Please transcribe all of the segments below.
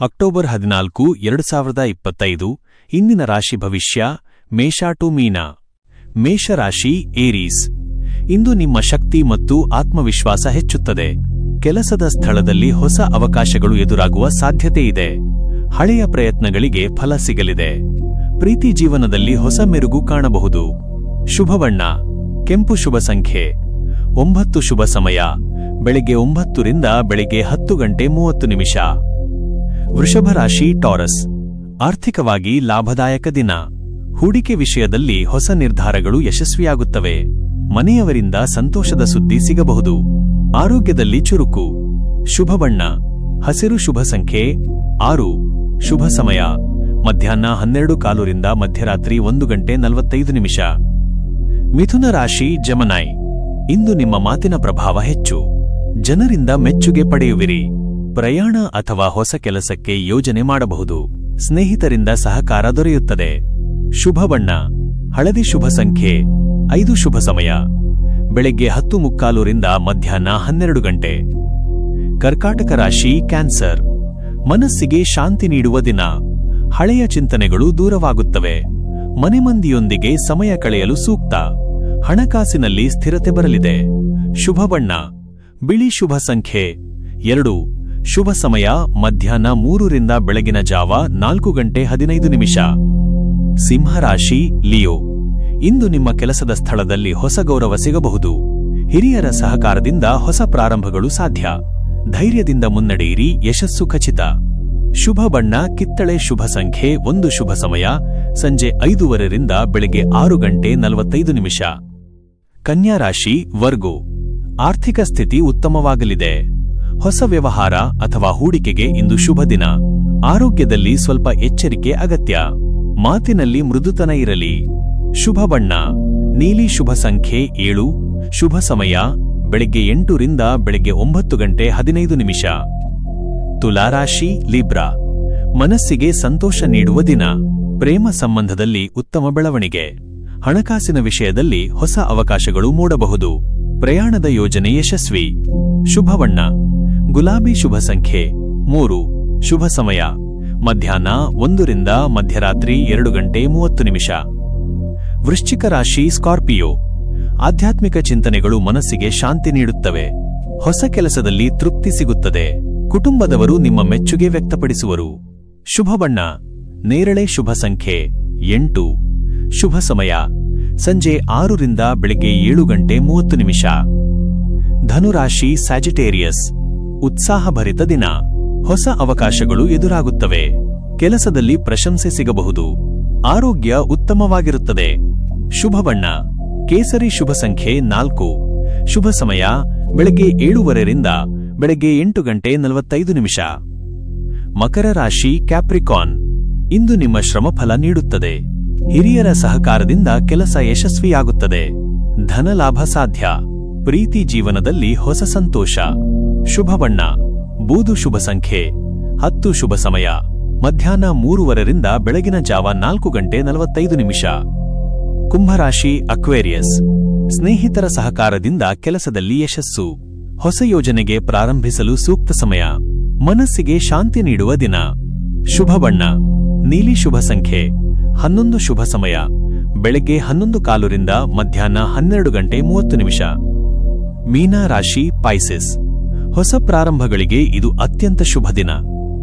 October ಹದಿನಾಲ್ಕು, ಎರಡು ಸಾವಿರದ ಇಪ್ಪತ್ತೈದು, ಇಂದಿನ ರಾಶಿ ಭವಿಷ್ಯ, ಮೇಷ ಟು ಮೀನ. ಮೇಷರಾಶಿ ಏರೀಸ್. ಇಂದು ನಿಮ್ಮ ಶಕ್ತಿ ಮತ್ತು ಆತ್ಮವಿಶ್ವಾಸ ಹೆಚ್ಚುತ್ತದೆ. ಕೆಲಸದ ಸ್ಥಳದಲ್ಲಿ ಹೊಸ ಅವಕಾಶಗಳು ಎದುರಾಗುವ ಸಾಧ್ಯತೆ ಇದೆ. ಹಳೆಯ ಪ್ರಯತ್ನಗಳಿಗೆ ಫಲ ಸಿಗಲಿದೆ. ಪ್ರೀತಿ ಜೀವನದಲ್ಲಿ ಹೊಸ ಮೆರುಗು ಕಾಣಬಹುದು. ಶುಭವಣ್ಣ. ಕೆಂಪು ಶುಭ ಸಂಖ್ಯೆ. ಒಂಬತ್ತು ಶುಭ ಸಮಯ. ಬೆಳಿಗ್ಗೆ ಒಂಬತ್ತರಿಂದ ಬೆಳಿಗ್ಗೆ ಹತ್ತು ಗಂಟೆ ಮೂವತ್ತು ನಿಮಿಷ. ವೃಷಭ ರಾಶಿ ಟಾರಸ್. ಆರ್ಥಿಕವಾಗಿ ಲಾಭದಾಯಕ ದಿನ. ಹೂಡಿಕೆ ವಿಷಯದಲ್ಲಿ ಹೊಸ ನಿರ್ಧಾರಗಳು ಯಶಸ್ವಿಯಾಗುತ್ತವೆ. ಮನೆಯವರಿಂದ ಸಂತೋಷದ ಸುದ್ದಿ ಸಿಗಬಹುದು. ಆರೋಗ್ಯದಲ್ಲಿ ಚುರುಕು. ಶುಭ ಬಣ್ಣ. ಹಸಿರು ಶುಭ ಸಂಖ್ಯೆ. ಆರು. ಶುಭ ಸಮಯ. ಮಧ್ಯಾಹ್ನ ಹನ್ನೆರಡು ಕಾಲುರಿಂದ ಮಧ್ಯರಾತ್ರಿ ಒಂದು ಗಂಟೆ ನಲವತ್ತೈದು ನಿಮಿಷ. ಮಿಥುನ ರಾಶಿ ಜಮನಾಯ್ ಇಂದು ನಿಮ್ಮ ಮಾತಿನ ಪ್ರಭಾವ ಹೆಚ್ಚು. ಜನರಿಂದ ಮೆಚ್ಚುಗೆ ಪಡೆಯುವಿರಿ. ಪ್ರಯಾಣ ಅಥವಾ ಹೊಸ ಕೆಲಸಕ್ಕೆ ಯೋಜನೆ ಮಾಡಬಹುದು. ಸ್ನೇಹಿತರಿಂದ ಸಹಕಾರ ದೊರೆಯುತ್ತದೆ. ಶುಭ ಬಣ್ಣ. ಹಳದಿ ಶುಭ ಸಂಖ್ಯೆ. ಐದು ಶುಭ ಸಮಯ. ಬೆಳಗ್ಗೆ ಹತ್ತು ಮುಕ್ಕಾಲುರಿಂದ ಮಧ್ಯಾಹ್ನ ಹನ್ನೆರಡು ಗಂಟೆ. ಕರ್ಕಾಟಕ ರಾಶಿ, ಕ್ಯಾನ್ಸರ್. ಮನಸ್ಸಿಗೆ ಶಾಂತಿ ನೀಡುವ ದಿನ. ಹಳೆಯ ಚಿಂತನೆಗಳು ದೂರವಾಗುತ್ತವೆ. ಮನೆಮಂದಿಯೊಂದಿಗೆ ಸಮಯ ಕಳೆಯಲು ಸೂಕ್ತ. ಹಣಕಾಸಿನಲ್ಲಿ ಸ್ಥಿರತೆ ಬರಲಿದೆ. ಶುಭ ಬಣ್ಣ. ಬಿಳಿ ಶುಭ ಸಂಖ್ಯೆ. ಎರಡು. ಶುಭ ಸಮಯ ಮಧ್ಯಾಹ್ನ ಮೂರರಿಂದ ಬೆಳಗಿನ ಜಾವ ನಾಲ್ಕು ಗಂಟೆ ಹದಿನೈದು ನಿಮಿಷ. ಸಿಂಹರಾಶಿ ಲಿಯೋ, ಇಂದು ನಿಮ್ಮ ಕೆಲಸದ ಸ್ಥಳದಲ್ಲಿ ಹೊಸ ಗೌರವ ಸಿಗಬಹುದು. ಹಿರಿಯರ ಸಹಕಾರದಿಂದ ಹೊಸ ಪ್ರಾರಂಭಗಳು ಸಾಧ್ಯ. ಧೈರ್ಯದಿಂದ ಮುನ್ನಡೆಯಿರಿ, ಯಶಸ್ಸು ಖಚಿತ. ಶುಭ ಬಣ್ಣ, ಕಿತ್ತಳೆ ಶುಭ ಸಂಖ್ಯೆ, ಒಂದು ಶುಭ ಸಮಯ. ಸಂಜೆ ಐದೂವರೆರಿಂದ ಬೆಳಗ್ಗೆ ಆರು ಗಂಟೆ ನಲವತ್ತೈದು ನಿಮಿಷ. ಕನ್ಯಾರಾಶಿ ವರ್ಗು ವರ್ಗೋ, ಆರ್ಥಿಕ ಸ್ಥಿತಿ ಉತ್ತಮವಾಗಲಿದೆ. ಹೊಸ ವ್ಯವಹಾರ ಅಥವಾ ಹೂಡಿಕೆಗೆ ಇಂದು ಶುಭ ದಿನ. ಆರೋಗ್ಯದಲ್ಲಿ ಸ್ವಲ್ಪ ಎಚ್ಚರಿಕೆ ಅಗತ್ಯ. ಮಾತಿನಲ್ಲಿ ಮೃದುತನ ಇರಲಿ. ಶುಭ ಬಣ್ಣ. ನೀಲಿ ಶುಭ ಸಂಖ್ಯೆ ಏಳು. ಶುಭ ಸಮಯ ಬೆಳಗ್ಗೆ ಎಂಟರಿಂದ ಬೆಳಗ್ಗೆ ಒಂಬತ್ತು ಗಂಟೆ ಹದಿನೈದು ನಿಮಿಷ. ತುಲಾರಾಶಿ ಲಿಬ್ರಾ ಮನಸ್ಸಿಗೆ ಸಂತೋಷ ನೀಡುವ ದಿನ. ಪ್ರೇಮ ಸಂಬಂಧದಲ್ಲಿ ಉತ್ತಮ ಬೆಳವಣಿಗೆ. ಹಣಕಾಸಿನ ವಿಷಯದಲ್ಲಿ ಹೊಸ ಅವಕಾಶಗಳು ಮೂಡಬಹುದು. ಪ್ರಯಾಣದ ಯೋಜನೆ ಯಶಸ್ವಿ. ಶುಭವಣ್ಣ. ಗುಲಾಬಿ ಶುಭ ಸಂಖ್ಯೆ ಮೂರು. ಶುಭ ಸಮಯ. ಮಧ್ಯಾಹ್ನ ಒಂದರಿಂದ ಮಧ್ಯರಾತ್ರಿ ಎರಡು ಗಂಟೆ ಮೂವತ್ತು ನಿಮಿಷ. ವೃಶ್ಚಿಕ ರಾಶಿ ಸ್ಕಾರ್ಪಿಯೋ. ಆಧ್ಯಾತ್ಮಿಕ ಚಿಂತನೆಗಳು ಮನಸ್ಸಿಗೆ ಶಾಂತಿ ನೀಡುತ್ತವೆ. ಹೊಸ ಕೆಲಸದಲ್ಲಿ ತೃಪ್ತಿ ಸಿಗುತ್ತದೆ. ಕುಟುಂಬದವರು ನಿಮ್ಮ ಮೆಚ್ಚುಗೆ ವ್ಯಕ್ತಪಡಿಸುವರು. ಶುಭ ಬಣ್ಣ ನೇರಳೆ ಶುಭ ಸಂಖ್ಯೆ ಎಂಟು. ಶುಭ ಸಮಯ. ಸಂಜೆ ಆರರಿಂದ ಬೆಳಗ್ಗೆ ಏಳು ಗಂಟೆ ಮೂವತ್ತು ನಿಮಿಷ. ಧನುರಾಶಿ ಸ್ಯಾಜಿಟೇರಿಯಸ್ ಉತ್ಸಾಹಭರಿತ ದಿನ. ಹೊಸ ಅವಕಾಶಗಳು ಎದುರಾಗುತ್ತವೆ. ಕೆಲಸದಲ್ಲಿ ಪ್ರಶಂಸೆ ಸಿಗಬಹುದು. ಆರೋಗ್ಯ ಉತ್ತಮವಾಗಿರುತ್ತದೆ. ಶುಭ ಬಣ್ಣ. ಕೇಸರಿ ಶುಭ ಸಂಖ್ಯೆ ನಾಲ್ಕು. ಶುಭ ಸಮಯ, ಬೆಳಗ್ಗೆ ಏಳುವರೆಯಿಂದ ಬೆಳಗ್ಗೆ ಎಂಟು ಗಂಟೆ ನಲವತ್ತೈದು ನಿಮಿಷ. ಮಕರ ರಾಶಿ ಕ್ಯಾಪ್ರಿಕಾನ್ ಇಂದು ನಿಮ್ಮ ಶ್ರಮಫಲ ನೀಡುತ್ತದೆ. ಹಿರಿಯರ ಸಹಕಾರದಿಂದ ಕೆಲಸ ಯಶಸ್ವಿಯಾಗುತ್ತದೆ. ಧನಲಾಭ ಸಾಧ್ಯ. ಪ್ರೀತಿ ಜೀವನದಲ್ಲಿ ಹೊಸ ಸಂತೋಷ. ಶುಭ ಬಣ್ಣ ಬೂದು ಶುಭ ಸಂಖ್ಯೆ. ಹತ್ತು ಶುಭ ಸಮಯ. ಮಧ್ಯಾಹ್ನ ಮೂರುವರೆರಿಂದ ಬೆಳಗಿನ ಜಾವ ನಾಲ್ಕು ಗಂಟೆ ನಲವತ್ತೈದು ನಿಮಿಷ. ಕುಂಭರಾಶಿ, ಅಕ್ವೇರಿಯಸ್. ಸ್ನೇಹಿತರ ಸಹಕಾರದಿಂದ ಕೆಲಸದಲ್ಲಿ ಯಶಸ್ಸು. ಹೊಸ ಯೋಜನೆಗೆ ಪ್ರಾರಂಭಿಸಲು ಸೂಕ್ತ ಸಮಯ. ಮನಸ್ಸಿಗೆ ಶಾಂತಿ ನೀಡುವ ದಿನ. ಶುಭ ಬಣ್ಣ ನೀಲಿ ಶುಭ ಸಂಖ್ಯೆ. ಹನ್ನೊಂದು ಶುಭ ಸಮಯ. ಬೆಳಗ್ಗೆ ಹನ್ನೊಂದು ಕಾಲುರಿಂದ ಮಧ್ಯಾಹ್ನ ಹನ್ನೆರಡು ಗಂಟೆ ಮೂವತ್ತು ನಿಮಿಷ. ಮೀನಾ ರಾಶಿ ಪೈಸಿಸ್ ಹೊಸ ಪ್ರಾರಂಭಗಳಿಗೆ ಇದು ಅತ್ಯಂತ ಶುಭ ದಿನ.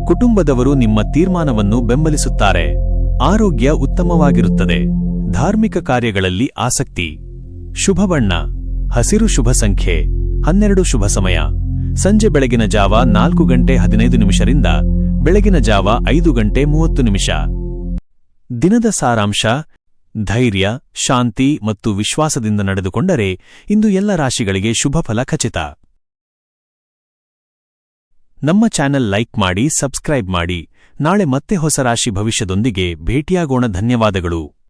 ಕುಟುಂಬದವರು ನಿಮ್ಮ ತೀರ್ಮಾನವನ್ನು ಬೆಂಬಲಿಸುತ್ತಾರೆ. ಆರೋಗ್ಯ ಉತ್ತಮವಾಗಿರುತ್ತದೆ. ಧಾರ್ಮಿಕ ಕಾರ್ಯಗಳಲ್ಲಿ ಆಸಕ್ತಿ. ಶುಭ ಬಣ್ಣ. ಹಸಿರು ಶುಭ ಸಂಖ್ಯೆ. ಹನ್ನೆರಡು ಶುಭ ಸಮಯ. ಸಂಜೆ ಬೆಳಗಿನ ಜಾವ ನಾಲ್ಕು ಗಂಟೆ ಹದಿನೈದು ನಿಮಿಷರಿಂದ ಬೆಳಗಿನ ಜಾವ ಐದು ಗಂಟೆ ಮೂವತ್ತು ನಿಮಿಷ. ದಿನದ ಸಾರಾಂಶ, ಧೈರ್ಯ, ಶಾಂತಿ ಮತ್ತು ವಿಶ್ವಾಸದಿಂದ ನಡೆದುಕೊಂಡರೆ ಇಂದು ಎಲ್ಲ ರಾಶಿಗಳಿಗೆ ಶುಭಫಲ ಖಚಿತ. ನಮ್ಮ ಚಾನೆಲ್ ಲೈಕ್ ಮಾಡಿ, ಸಬ್ಸ್ಕ್ರೈಬ್ ಮಾಡಿ. ನಾಳೆ ಮತ್ತೆ ಹೊಸ ರಾಶಿ ಭವಿಷ್ಯದೊಂದಿಗೆ ಭೇಟಿಯಾಗೋಣ. ಧನ್ಯವಾದಗಳು.